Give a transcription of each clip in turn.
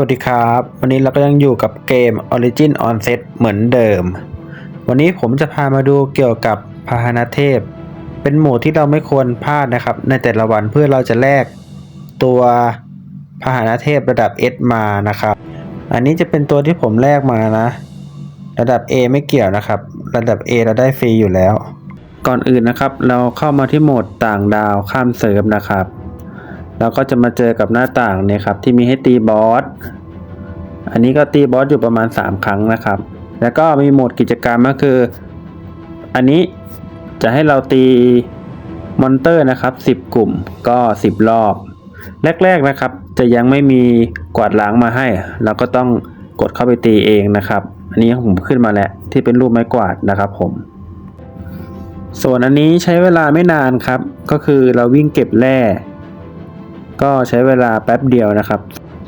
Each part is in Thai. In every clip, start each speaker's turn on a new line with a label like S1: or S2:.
S1: วัสดีครับ วันนี้เราก็ยังอยู่กับเกม Origin On Set เหมือนเดิม วันนี้ผมจะพามาดูเกี่ยวกับพาหนะเทพ เป็นหมู่ที่เราไม่ควรพลาดนะครับ ในแต่ละวันเพื่อเราจะแลกตัวพาหนะเทพระดับ S มานะครับ อันนี้จะเป็นตัวที่ผมแลกมานะ ระดับ A ไม่เกี่ยวนะครับ ระดับ A เราได้ฟรีอยู่แล้ว ก่อนอื่นนะครับ เราเข้ามาที่โหมดต่างดาวข้ามเซิร์ฟนะครับ เราก็จะมาเจอกับหน้าต่างเนี่ยครับที่มีให้ตีบอส อันนี้ก็ตีบอสอยู่ประมาณ 3 ครั้งนะครับ แล้วก็มีโหมดกิจกรรมก็คือ อันนี้จะให้เราตีมอนเตอร์นะครับ 10 กลุ่มก็ 10 รอบ แรก ๆนะครับ จะยังไม่มีกวาดล้างมาให้ เราก็ต้องกดเข้าไปตีเองนะครับ อันนี้ผมขึ้นมาแล้วที่เป็นรูปไม้กวาดนะครับผม ส่วนอันนี้ใช้เวลาไม่นานครับ ก็คือเราวิ่งเก็บแร่ ก็ใช้เวลาแป๊บเดียวนะครับ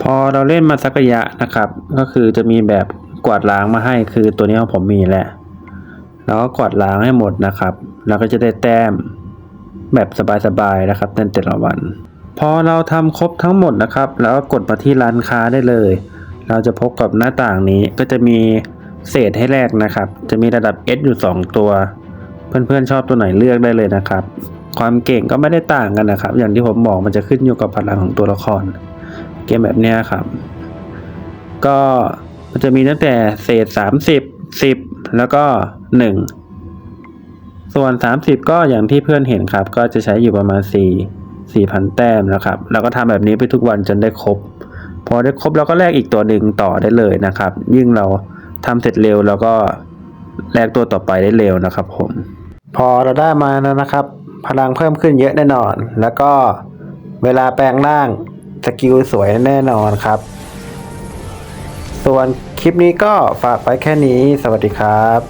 S1: พอเราเล่นมาสักระยะนะครับ ก็คือจะมีแบบกวาดล้างมาให้คือตัวนี้ของผมมีแหละแล้วก็กวาดล้างให้หมดนะครับ เราก็จะได้แต้มแบบสบายๆนะครับในแต่ละวัน พอเราทำครบทั้งหมดนะครับ แล้วก็กดมาที่ร้านค้าได้เลย เราจะพบกับหน้าต่างนี้ก็จะมีเศษให้แลกนะครับ จะมีระดับ S อยู่ 2 ตัว เพื่อนๆชอบตัวไหนเลือกได้เลยนะครับ ความเก่งก็ไม่ได้ต่างกันนะครับ อย่างที่ผมบอกมันจะขึ้นอยู่กับพลังของตัวละคร เกมแบบเนี้ยครับ ก็มันจะมีตั้งแต่เศษสามสิบสิบแล้วก็หนึ่งส่วนสามสิบก็อย่างที่เพื่อนเห็นครับ ก็จะใช้อยู่ประมาณสี่สี่พันแต้มนะครับแล้วก็ทำแบบนี้ไปทุกวันจนได้ครบ พอได้ครบเราก็แลกอีกตัวหนึ่งต่อได้เลยนะครับ ยิ่งเราทำเสร็จเร็วเราก็แลกตัวต่อไปได้เร็วนะครับผม พอเราได้มาแล้วนะครับ พลังเพิ่มขึ้นเยอะแน่นอน แล้วก็เวลาแปลงร่างสกิลสวยแน่นอนครับ ส่วนคลิปนี้ก็ฝากไปแค่นี้ สวัสดีครับ